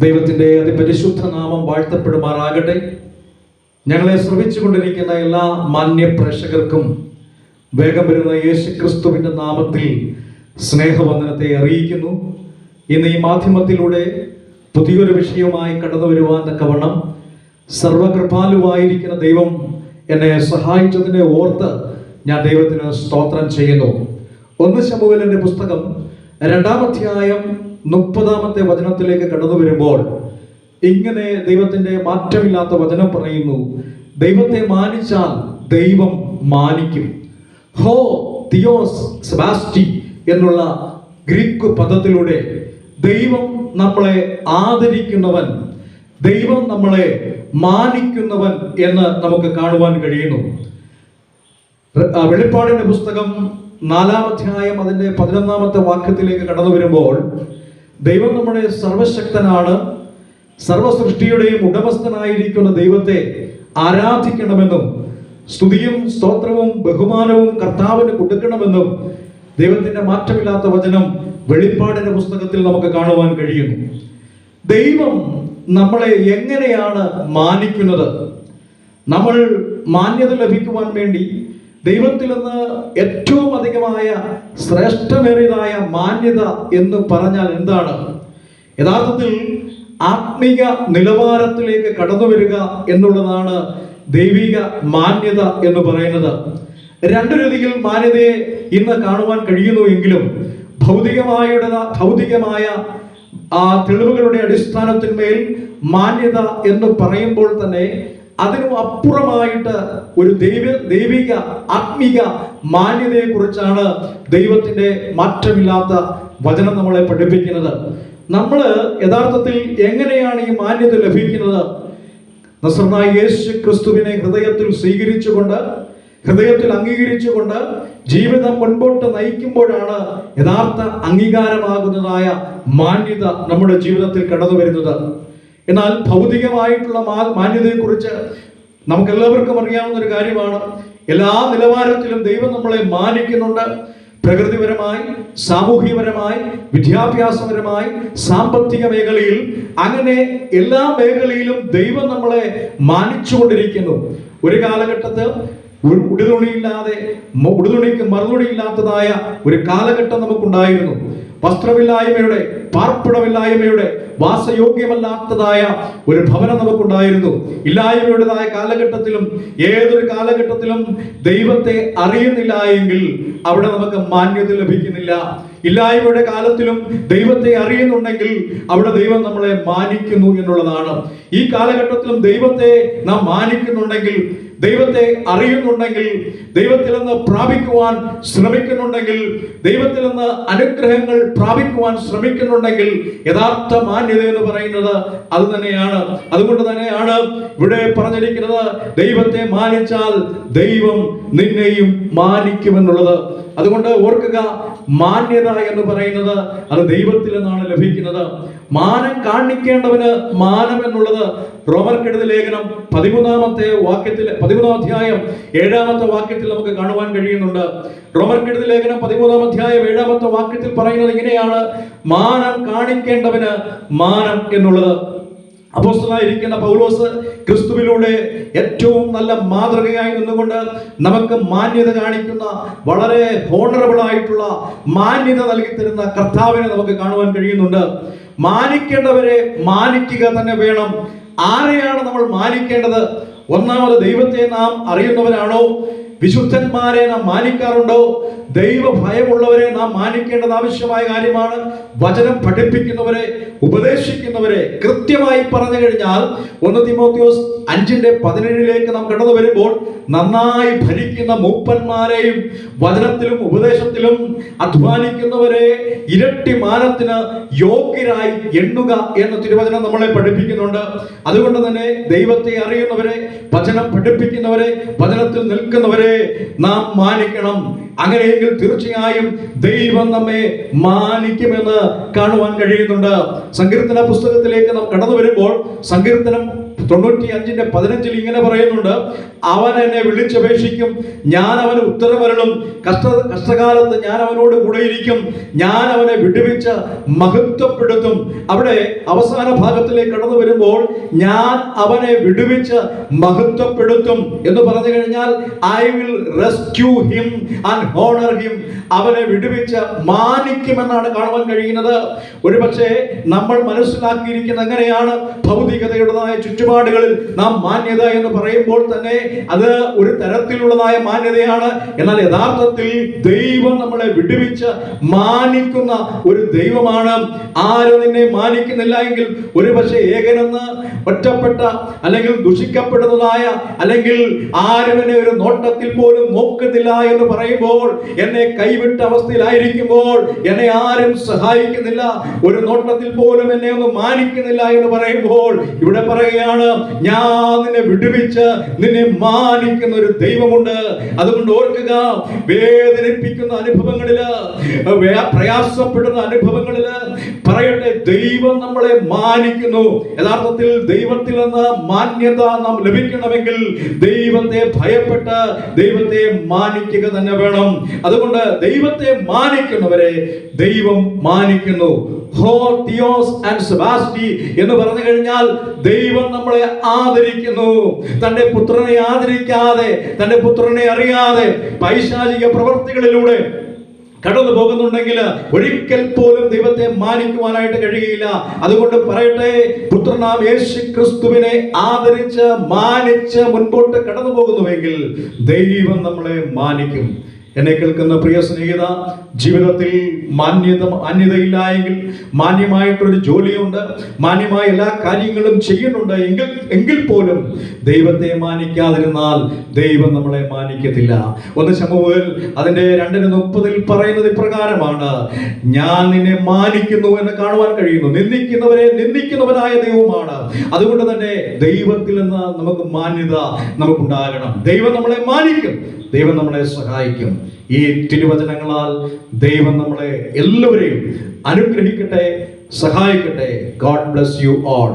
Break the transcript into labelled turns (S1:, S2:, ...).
S1: ദൈവത്തിന്റെ അതിപരിശുദ്ധ നാമം വാഴ്ത്തപ്പെടുമാറാകട്ടെ. ഞങ്ങളെ ശ്രമിച്ചുകൊണ്ടിരിക്കുന്ന എല്ലാ മാന്യ പ്രേക്ഷകർക്കും വേഗം വരുന്ന യേശു ക്രിസ്തുവിന്റെ നാമത്തിൽ സ്നേഹവന്ദനത്തെ അറിയിക്കുന്നു. ഇന്ന് ഈ മാധ്യമത്തിലൂടെ പുതിയൊരു വിഷയവുമായി കടന്നു വരുവാൻ തക്കവണ്ണം സർവകൃപാലുവായിരിക്കുന്ന ദൈവം എന്നെ സഹായിച്ചതിനെ ഓർത്ത് ഞാൻ ദൈവത്തിന് സ്തോത്രം ചെയ്യുന്നു. ഒന്ന് ശമുവലിന്റെ പുസ്തകം രണ്ടാമധ്യായം മുപ്പതാമത്തെ വചനത്തിലേക്ക് കടന്നു വരുമ്പോൾ ഇങ്ങനെ ദൈവത്തിന്റെ മാറ്റമില്ലാത്ത വചനം പറയുന്നു. ദൈവത്തെ മാനിച്ചാൽ ദൈവം മാനിക്കും. ഹോ തിയോസ് സെബാസ്റ്റി എന്നുള്ള ഗ്രീക്ക് പദത്തിലൂടെ ദൈവം നമ്മളെ ആദരിക്കുന്നവൻ ദൈവം നമ്മളെ മാനിക്കുന്നവൻ എന്ന് നമുക്ക് കാണുവാൻ കഴിയുന്നു. വെളിപ്പാടിന്റെ പുസ്തകം നാലാം അധ്യായം അതിന്റെ പതിനൊന്നാമത്തെ വാക്യത്തിലേക്ക് കടന്നു വരുമ്പോൾ ദൈവം നമ്മുടെ സർവശക്തനാണ്. സർവസൃഷ്ടിയുടെയും ഉടമസ്ഥനായിരിക്കുന്ന ദൈവത്തെ ആരാധിക്കണമെന്നും സ്തുതിയും സ്തോത്രവും ബഹുമാനവും കർത്താവിന് കൊടുക്കണമെന്നും ദൈവത്തിന്റെ മാറ്റമില്ലാത്ത വചനം വെളിപ്പാടിന്റെ പുസ്തകത്തിൽ നമുക്ക് കാണുവാൻ കഴിയുന്നു. ദൈവം നമ്മളെ എങ്ങനെയാണ് മാനിക്കുന്നത്? നമ്മൾ മാന്യത ലഭിക്കുവാൻ വേണ്ടി ദൈവത്തിൽ നിന്ന് ഏറ്റവും അധികമായ ശ്രേഷ്ഠമേറിയതായ മാന്യത എന്ന് പറഞ്ഞാൽ എന്താണ്? യഥാർത്ഥത്തിൽ ആത്മീക നിലവാരത്തിലേക്ക് കടന്നു വരിക എന്നുള്ളതാണ് ദൈവിക മാന്യത എന്ന് പറയുന്നത്. രണ്ടു രീതിയിൽ മാന്യതയെ ഇന്ന് കാണുവാൻ കഴിയുന്നു എങ്കിലും ഭൗതികമായ ഭൗതികമായ ആ തെളിവുകളുടെ അടിസ്ഥാനത്തിന്മേൽ മാന്യത എന്ന് പറയുമ്പോൾ തന്നെ അതിനും അപ്പുറമായിട്ട് ഒരു ദൈവ ദൈവിക ആത്മീക മാന്യതയെ കുറിച്ചാണ് ദൈവത്തിന്റെ മാറ്റമില്ലാത്ത വചനം നമ്മളെ പഠിപ്പിക്കുന്നത്. നമ്മൾ യഥാർത്ഥത്തിൽ എങ്ങനെയാണ് ഈ മാന്യത ലഭിക്കുന്നത്? നസ്രനായ യേശു ക്രിസ്തുവിനെ ഹൃദയത്തിൽ സ്വീകരിച്ചുകൊണ്ട് ഹൃദയത്തിൽ അംഗീകരിച്ചുകൊണ്ട് ജീവിതം മുൻപോട്ട് നയിക്കുമ്പോഴാണ് യഥാർത്ഥ അംഗീകാരമാകുന്നതായ മാന്യത നമ്മുടെ ജീവിതത്തിൽ കടന്നു വരുന്നത് എന്നാൽ ഭൗതികമായിട്ടുള്ള മാന്യതയെക്കുറിച്ച് നമുക്ക് എല്ലാവർക്കും അറിയാവുന്ന ഒരു കാര്യമാണ്. എല്ലാ നിലവാരത്തിലും ദൈവം നമ്മളെ മാനിക്കുന്നുണ്ട്. പ്രകൃതിപരമായി സാമൂഹികപരമായി വിദ്യാഭ്യാസപരമായി സാമ്പത്തിക മേഖലയിൽ അങ്ങനെ എല്ലാ മേഖലയിലും ദൈവം നമ്മളെ മാനിച്ചുകൊണ്ടിരിക്കുന്നു. ഒരു കാലഘട്ടത്തിൽ ഒരു ഉടുതുണിയില്ലാതെ ഉടുതുണിക്ക് മറുതുണിയില്ലാത്തതായ ഒരു കാലഘട്ടം നമുക്കുണ്ടായിരുന്നു. വസ്ത്രമില്ലായ്മയുടെ പാർപ്പിടമില്ലായ്മയുടെ വാസയോഗ്യമല്ലാത്തതായ ഒരു ഭവനം നമുക്കുണ്ടായിരുന്നു. ഇല്ലായ്മയുടേതായ കാലഘട്ടത്തിലും ഏതൊരു കാലഘട്ടത്തിലും ദൈവത്തെ അറിയുന്നില്ല എങ്കിൽ അവിടെ നമുക്ക് മാന്യത ലഭിക്കുന്നില്ല. ഇല്ലായ്മയുടെ കാലത്തിലും ദൈവത്തെ അറിയുന്നുണ്ടെങ്കിൽ അവിടെ ദൈവം നമ്മളെ മാനിക്കുന്നു എന്നുള്ളതാണ്. ഈ കാലഘട്ടത്തിലും ദൈവത്തെ നാം മാനിക്കുന്നുണ്ടെങ്കിൽ ദൈവത്തെ അറിയുന്നുണ്ടെങ്കിൽ ദൈവത്തിൽ നിന്ന് പ്രാപിക്കുവാൻ ശ്രമിക്കുന്നുണ്ടെങ്കിൽ ദൈവത്തിൽ നിന്ന് അനുഗ്രഹങ്ങൾ പ്രാപിക്കുവാൻ ശ്രമിക്കുന്നുണ്ടെങ്കിൽ യഥാർത്ഥ മാന്യത എന്ന് പറയുന്നത് അത് തന്നെയാണ്. അതുകൊണ്ട് തന്നെയാണ് ഇവിടെ പറഞ്ഞിരിക്കുന്നത് ദൈവത്തെ മാനിച്ചാൽ ദൈവം നിന്നെയും മാനിക്കുമെന്നുള്ളത്. അതുകൊണ്ട് ഓർക്കുക മാന്യത എന്ന് പറയുന്നത് അത് ദൈവത്തിൽ നിന്നാണ് ലഭിക്കുന്നത്. മാനം കാണിക്കേണ്ടവന് മാനം എന്നുള്ളത് റോമർക്കെടുത ലേഖനം പതിമൂന്നാമത്തെ വാക്യത്തിൽ പതിമൂന്നാം അധ്യായം ഏഴാമത്തെ വാക്യത്തിൽ നമുക്ക് കാണുവാൻ കഴിയുന്നുണ്ട്. റോമർക്കെടുത ലേഖനം പതിമൂന്നാം അധ്യായം ഏഴാമത്തെ വാക്യത്തിൽ പറയുന്നത് ഇങ്ങനെയാണ്. മാനം കാണിക്കേണ്ടവന് മാനം എന്നുള്ളത് അപ്പോസ്തലനായിരിക്കുന്ന പൗലോസ് ക്രിസ്തുവിലൂടെ ഏറ്റവും നല്ല മാതൃകയായി നിന്നുകൊണ്ട് നമുക്ക് മാന്യത കാണിക്കുന്ന വളരെ ഹോണറബിൾ ആയിട്ടുള്ള മാന്യത നൽകി തരുന്ന കർത്താവിനെ നമുക്ക് കാണുവാൻ കഴിയുന്നുണ്ട്. മാനിക്കേണ്ടവരെ മാനിക്കുക തന്നെ വേണം. ആരെയാണ് നമ്മൾ മാനിക്കേണ്ടത്? ഒന്നാമത് ദൈവത്തെ നാം അറിയുന്നവരാണോ? വിശുദ്ധന്മാരെ നാം മാനിക്കാറുണ്ടോ? ദൈവ ഭയമുള്ളവരെ നാം മാനിക്കേണ്ടത് ആവശ്യമായ കാര്യമാണ്. വചനം പഠിപ്പിക്കുന്നവരെ ഉപദേശിക്കുന്നവരെ കൃത്യമായി പറഞ്ഞു കഴിഞ്ഞാൽ ഒന്ന് തിമോത്തിയോസ് അഞ്ചിന്റെ പതിനേഴിലേക്ക് നാം കടന്നു വരുമ്പോൾ നന്നായി ഭരിക്കുന്ന മൂപ്പന്മാരെയും വചനത്തിലും ഉപദേശത്തിലും അധ്വാനിക്കുന്നവരെ ഇരട്ടി മാനത്തിന് യോഗ്യരായി എണ്ണുക എന്ന തിരുവചനം നമ്മളെ പഠിപ്പിക്കുന്നുണ്ട്. അതുകൊണ്ട് തന്നെ ദൈവത്തെ അറിയുന്നവരെ വചനം പഠിപ്പിക്കുന്നവരെ വചനത്തിൽ നിൽക്കുന്നവരെ നാം മാനിക്കണം. അങ്ങനെയെങ്കിൽ തീർച്ചയായും ദൈവം നമ്മെ മാനിക്കുമെന്ന് കാണുവാൻ കഴിയുന്നുണ്ട്. സങ്കീർത്തന പുസ്തകത്തിലേക്ക് നാം കടന്നു വരുമ്പോൾ സങ്കീർത്തനം തൊണ്ണൂറ്റി അഞ്ചിന്റെ പതിനഞ്ചിൽ ഇങ്ങനെ പറയുന്നുണ്ട് അവൻ എന്നെ വിളിച്ചപേക്ഷിക്കും ഞാൻ അവന് ഉത്തരവരണം കഷ്ട കഷ്ടകാലത്ത് ഞാൻ അവനോട് കൂടെയിരിക്കും ഞാൻ അവനെ വിടുവിച്ച് മഹത്വപ്പെടുത്തും. അവിടെ അവസാന ഭാഗത്തിലേക്ക് കടന്നു വരുമ്പോൾ ഞാൻ അവനെ വിടുവിച്ച് മഹത്വപ്പെടുത്തും. എന്ന് പറഞ്ഞു കഴിഞ്ഞാൽ I will rescue him and honour him അവനെ വിടുവിച്ച് മാനിക്കുമെന്നാണ് കാണുവാൻ കഴിയുന്നത്. ഒരുപക്ഷെ നമ്മൾ മനസ്സിലാക്കിയിരിക്കുന്ന എങ്ങനെയാണ് ഭൗതികതയുടേതായ ചുറ്റുപാടുകളിൽ നാം മാന്യത എന്ന് പറയുമ്പോൾ തന്നെ അത് ഒരു തരത്തിലുള്ളതായ മാന്യതയാണ്. എന്നാൽ യഥാർത്ഥത്തിൽ ദൈവം നമ്മളെ വിടുവിച്ച് മാനിക്കുന്ന ഒരു ദൈവമാണ്. ആരും നിന്നെ മാനിക്കുന്നില്ല എങ്കിൽ ഒരുപക്ഷെ ഏകനെന്ന് ഒറ്റപ്പെട്ട അല്ലെങ്കിൽ ദുഷിക്കപ്പെടുന്നതായ അല്ലെങ്കിൽ ആരും എന്നെ ഒരു നോട്ടത്തിൽ പോലും നോക്കുന്നില്ല എന്ന് പറയുമ്പോൾ എന്നെ കൈവിട്ട അവസ്ഥയിലായിരിക്കുമ്പോൾ എന്നെ ആരും സഹായിക്കുന്നില്ല ഒരു നോട്ടത്തിൽ പോലും എന്നെ ഒന്ന് മാനിക്കുന്നില്ല എന്ന് പറയുമ്പോൾ ഇവിടെ പറയുകയാണ് ഞാൻ നിന്നെ വിടുവിച്ച് നിന്നെ മാനിക്കുന്ന ഒരു ദൈവമുണ്ട്. അതുകൊണ്ട് ഓർക്കുക വേദനിപ്പിക്കുന്ന അനുഭവങ്ങളിൽ പ്രയാസപ്പെടുന്ന അനുഭവങ്ങളിൽ പറയട്ടെ ദൈവം നമ്മളെ മാനിക്കുന്നു. യഥാർത്ഥത്തിൽ ദൈവത്തിൽ നിന്ന് മാന്യത നാം ലഭിക്കണമെങ്കിൽ ദൈവത്തെ ഭയപ്പെട്ട് ദൈവത്തെ മാനിക്കുക തന്നെ വേണം. അതുകൊണ്ട് ദൈവത്തെ മാനിക്കുന്നവരെ ദൈവം മാനിക്കുന്നു. ഹോ തിയോസ് ആൻഡ് സെബാസ്റ്റി എന്ന് പറഞ്ഞു കഴിഞ്ഞാൽ ദൈവം നമ്മളെ ആദരിക്കുന്നു. തന്റെ പുത്രനെ ആദരിക്കാതെ തന്റെ പുത്രനെ അറിയാതെ പൈശാചിക പ്രവർത്തികളിലൂടെ കടന്നു പോകുന്നുണ്ടെങ്കിൽ ഒരിക്കൽ പോലും ദൈവത്തെ മാനിക്കുവാനായിട്ട് കഴിയുകയില്ല. അതുകൊണ്ട് പറയട്ടെ പുത്രനാം യേശു ക്രിസ്തുവിനെ ആദരിച്ച് മാനിച്ച് മുൻപോട്ട് കടന്നു പോകുന്നുവെങ്കിൽ ദൈവം നമ്മളെ മാനിക്കും. എന്നെ കേൾക്കുന്ന പ്രിയ സ്നേഹിത ജീവിതത്തിൽ മാന്യത മാന്യതയില്ല എങ്കിൽ മാന്യമായിട്ടൊരു ജോലിയുണ്ട് മാന്യമായ എല്ലാ കാര്യങ്ങളും ചെയ്യുന്നുണ്ട് എങ്കിൽ എങ്കിൽ പോലും ദൈവത്തെ മാനിക്കാതിരുന്നാൽ ദൈവം നമ്മളെ മാനിക്കത്തില്ല. ഒന്ന് ശമുവേൽ അതിന്റെ രണ്ടിന് മുപ്പതിൽ പറയുന്നത് ഇപ്രകാരമാണ്. ഞാൻ നിന്നെ മാനിക്കുന്നു എന്ന് കാണുവാൻ കഴിയുന്നു. നിന്ദിക്കുന്നവരെ നിന്ദിക്കുന്നവനായ ദൈവമാണ് അതുകൊണ്ട് തന്നെ ദൈവത്തിൽ നിന്ന് നമുക്ക് മാന്യത നമുക്കുണ്ടാകണം. ദൈവം നമ്മളെ മാനിക്കും. ദൈവം നമ്മളെ സഹായിക്കും. ഈ തിരുവചനങ്ങളാൽ ദൈവം നമ്മളെ എല്ലാവരെയും അനുഗ്രഹിക്കട്ടെ സഹായിക്കട്ടെ. God bless you all